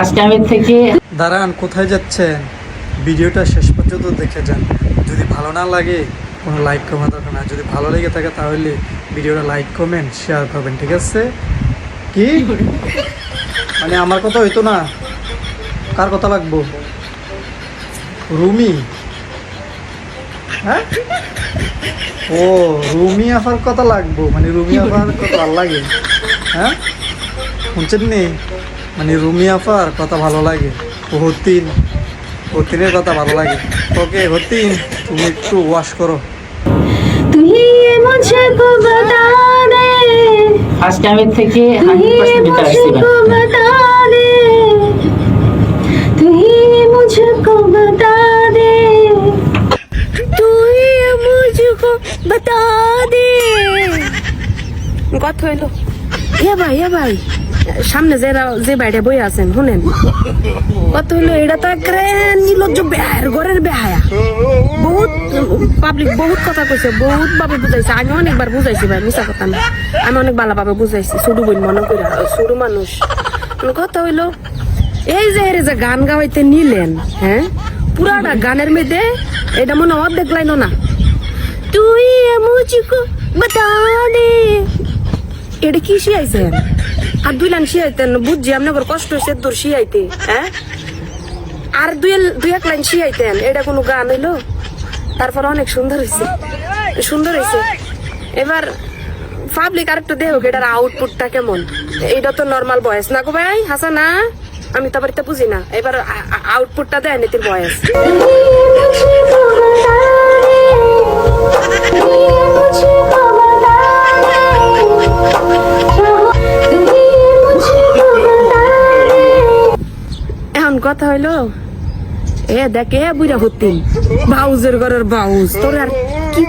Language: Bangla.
আজকে আমি থেকে দাঁড়ান, কোথায় যাচ্ছেন? ভিডিওটা শেষ পর্যন্ত দেখে যান। যদি ভালো না লাগে, কোনো লাইক কমা দরকার না। যদি ভালো লেগে থাকে তাহলে ভিডিওটা লাইক কমেন্ট শেয়ার করবেন, ঠিক আছে? কি? মানে আমার কথা হইতো না? কার কথা লাগবো? রুমি? হ্যাঁ? ও, রুমি আফার কথা লাগবো। মানে রুমি আফার কথা লাগে। হ্যাঁ? শুনছেন নি? মানে রুমি আপার কথা ভালো লাগে। হতিন। হতিনের কথা ভালো লাগে। ওকে হতিন তুমি একটু ওয়াশ করো। আজকে আমি থেকে কথা হইল। হে ভাই হে ভাই। সামনে যেরা যে বাইরে বই আছেন, শুনেন। কত হইল এটা তো একরে নির্লজ্জ বেহার ঘরের বেহায়া। বহুত পাবলিক বহুত কথা কইছে, বহুত ভাবে বুঝাইছে। আমি অনেকবার বুঝাইছি ভাই মিশা কথা না। আমি অনেক ভালোভাবে বুঝাইছি, শুধু বই মনে করি শুধু মানুষ। কথা হইল? এই যে এর যে গান গাওয়াইতে নিলেন হ্যাঁ? পুরাটা গানের মধ্যে, এটা মনে অর্ধেক লাইন না। তুই মুঝকো বাতা এটা কি শিয়াইছে আর দুই লাইন শিয়াইতেন, বুঝছি আপনার কষ্ট হয়েছে দূর শিয়াইতে হ্যাঁ? আর দুই দুই এক লাইন শিয়াইতেন, এটা কোনো গান হইল? তারপর অনেক সুন্দর হয়েছে সুন্দর হয়েছে এবার পাবলিক আর একটু দেহ এটার আউটপুটটা কেমন? এইটা তো নর্মাল বয়স না গো ভাই হাসা না? আমি তো এটা বুঝি না। এবার আউটপুটটা দেয় নীতির বয়স কথা হইল? এ দেখে বুড়া হতিন বাউজের ঘরের বাউজ তোর আর কি